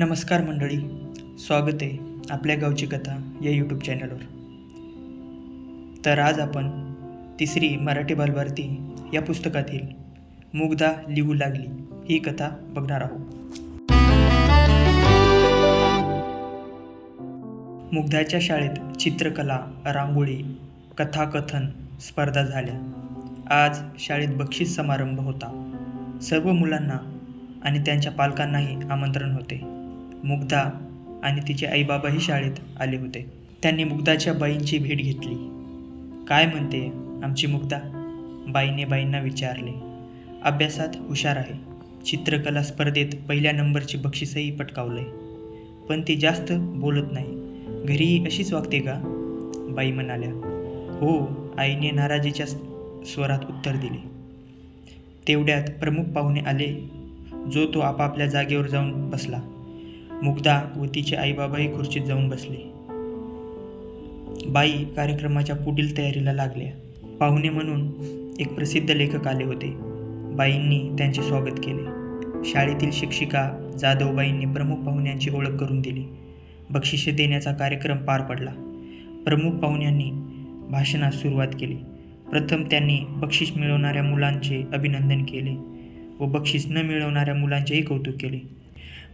नमस्कार मंडळी. स्वागत आहे आपल्या गावची कथा या यूट्यूब चॅनलवर तर आज आपण तिसरी मराठी बालभारती या पुस्तकातील मुग्धा लिहू लागली ही कथा बघणार आहोत. मुग्धाच्या शाळेत चित्रकला रांगोळी कथाकथन स्पर्धा झाल्या. आज शाळेत बक्षीस समारंभ होता. सर्व मुलांना आणि त्यांच्या पालकांनाही आमंत्रण होते. मुग्धा आणि तिचे आईबाबाही शाळेत आले होते. त्यांनी मुग्धाच्या बाईंची भेट घेतली. काय म्हणते आमची मुग्धा? बाईने बाईंना विचारले. अभ्यासात हुशार आहे. चित्रकला स्पर्धेत पहिल्या नंबरचे बक्षीसही पटकावलंय. पण ती जास्त बोलत नाही. घरी अशीच वागते का? बाई म्हणाल्या. हो आईने नाराजीच्या स्वरात उत्तर दिले. तेवढ्यात प्रमुख पाहुणे आले. जो तो आपापल्या जागेवर जाऊन बसला. मुग्धा व तिचे आईबाबाही खुर्चीत जाऊन बसले. बाई कार्यक्रमाच्या पुढील तयारीला लागल्या. पाहुणे म्हणून एक प्रसिद्ध लेखक आले होते. बाईंनी त्यांचे स्वागत केले. शाळेतील शिक्षिका जाधवबाईंनी प्रमुख पाहुण्यांची ओळख करून दिली. बक्षिसे देण्याचा कार्यक्रम पार पडला. प्रमुख पाहुण्यांनी भाषणास सुरुवात केली. प्रथम त्यांनी बक्षीस मिळवणाऱ्या मुलांचे अभिनंदन केले व बक्षीस न मिळवणाऱ्या मुलांचेही कौतुक केले.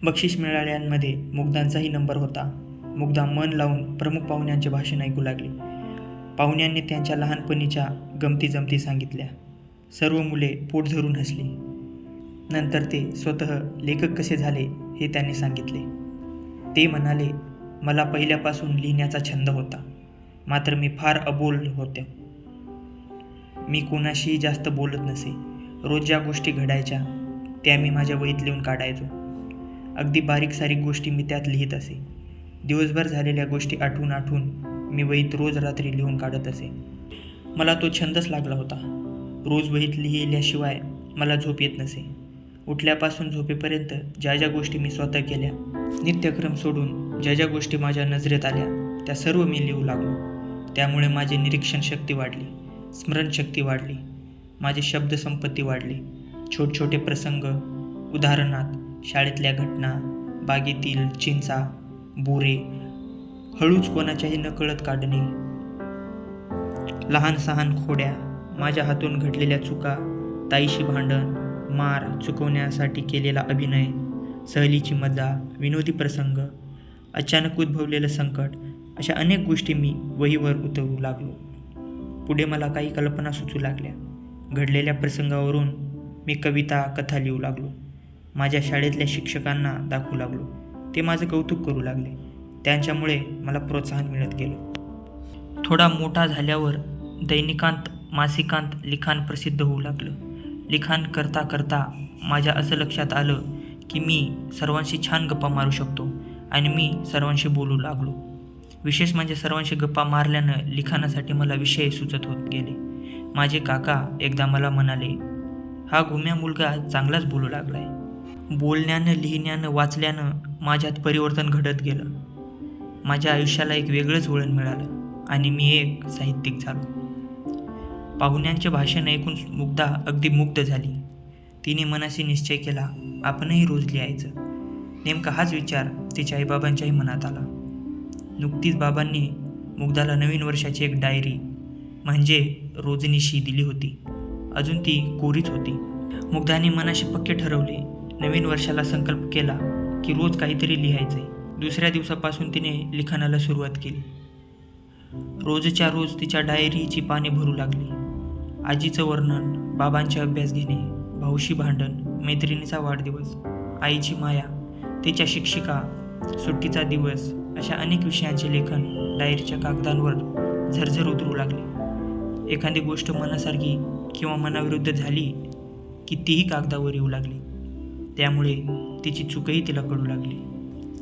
बक्षीस मिळाल्यांमध्ये मुग्धांचाही नंबर होता. मुग्धा मन लावून प्रमुख पाहुण्यांचे भाषण ऐकू लागले. पाहुण्यांनी त्यांच्या लहानपणीच्या गमती जमती सांगितल्या. सर्व मुले पोट धरून हसली. नंतर ते स्वतः लेखक कसे झाले हे त्यांनी सांगितले. ते म्हणाले मला पहिल्यापासून लिहिण्याचा छंद होता. मात्र मी फार अबोल होते. मी कोणाशीही जास्त बोलत नसे. रोज ज्या गोष्टी घडायच्या त्या मी माझ्या वहीत लिहून काढायचो. अगदी बारीक सारीक गोष्टी मी त्यात लिहित असे. दिवसभर झालेल्या गोष्टी आठवून आठवून मी वहीत रोज रात्री लिहून काढत असे. मला तो छंदच लागला होता. रोज वहीत लिहिल्याशिवाय मला झोप येत नसे. उठल्यापासून झोपेपर्यंत ज्या ज्या गोष्टी मी स्वतः केल्या नित्यक्रम सोडून ज्या ज्या गोष्टी माझ्या नजरेत आल्या त्या सर्व मी लिहू लागलो. त्यामुळे माझी निरीक्षण शक्ती वाढली स्मरणशक्ती वाढली माझी शब्दसंपत्ती वाढली. छोटछोटे प्रसंग उदाहरणात शाळेतल्या घटना बागेतील चिंचा बोरे हळूच कोणाच्याही नकळत काढणे लहान सहान खोड्या माझ्या हातून घडलेल्या चुका ताईशी भांडण मार चुकवण्यासाठी केलेला अभिनय सहलीची मजा विनोदी प्रसंग अचानक उद्भवलेलं संकट अशा अनेक गोष्टी मी वहीवर उतरू लागलो. पुढे मला काही कल्पना सुचू लागल्या. घडलेल्या प्रसंगावरून मी कविता कथा लिहू लागलो. माझ्या शाळेतल्या शिक्षकांना दाखवू लागलो. ते माझं कौतुक करू लागले. त्यांच्यामुळे मला प्रोत्साहन मिळत गेलं. थोडा मोठा झाल्यावर दैनिकांत मासिकांत लिखाण प्रसिद्ध होऊ लागलं. लिखाण करता करता माझ्या असं लक्षात आलं की मी सर्वांशी छान गप्पा मारू शकतो आणि मी सर्वांशी बोलू लागलो. विशेष म्हणजे सर्वांशी गप्पा मारल्यानं लिखाणासाठी मला विषय सुचत होत गेले. माझे काका एकदा मला म्हणाले हा घुम्या मुलगा चांगलाच बोलू लागलाय. बोलण्यानं लिहिण्यानं वाचल्यानं माझ्यात परिवर्तन घडत गेलं. माझ्या आयुष्याला एक वेगळंच वळण मिळालं आणि मी एक साहित्यिक झालो. पाहुण्यांचे भाषण ऐकून मुग्धा अगदी मुग्ध झाली. तिने मनाशी निश्चय केला आपणही रोज लिहायचं. नेमका हाच विचार तिच्या आईबाबांच्याही मनात आला. नुकतीच बाबांनी मुग्धाला नवीन वर्षाची एक डायरी म्हणजे रोजनीशी दिली होती. अजून ती कोरीच होती. मुग्धाने मनाशी पक्के ठरवले नवीन वर्षाला संकल्प केला की रोज काहीतरी लिहायचे दुसऱ्या दिवसापासून तिने लिखाणाला सुरुवात केली. रोजच्या रोज तिच्या डायरीची पाने भरू लागली. आजीचं वर्णन बाबांचे अभ्यास घेणे भाऊशी भांडण मैत्रिणीचा वाढदिवस आईची माया तिच्या शिक्षिका सुट्टीचा दिवस अशा अनेक विषयांचे लेखन डायरीच्या कागदांवर झरझर उतरू लागले. एखादी गोष्ट मनासारखी किंवा मनाविरुद्ध झाली की तीही कागदावर येऊ लागली. त्यामुळे तिची चूकही तिला कळू लागली.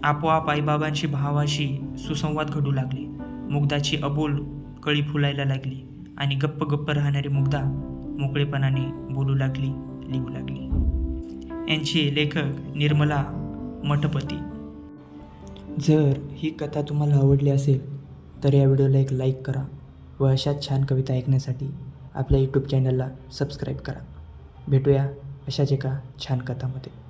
आपोआप आईबाबांशी भावाशी सुसंवाद घडू लागले. मुग्धाची अबोल कळी फुलायला लागली आणि गप्प गप्प राहणारी मुग्धा मोकळेपणाने बोलू लागली लिहू लागली. यांचे लेखक निर्मला मठपती. जर ही कथा तुम्हाला आवडली असेल तर या व्हिडिओला एक लाईक करा व अशाच छान कविता ऐकण्यासाठी आपल्या यूट्यूब चॅनलला सबस्क्राईब करा. भेटूया अशाच एका छान कथामध्ये.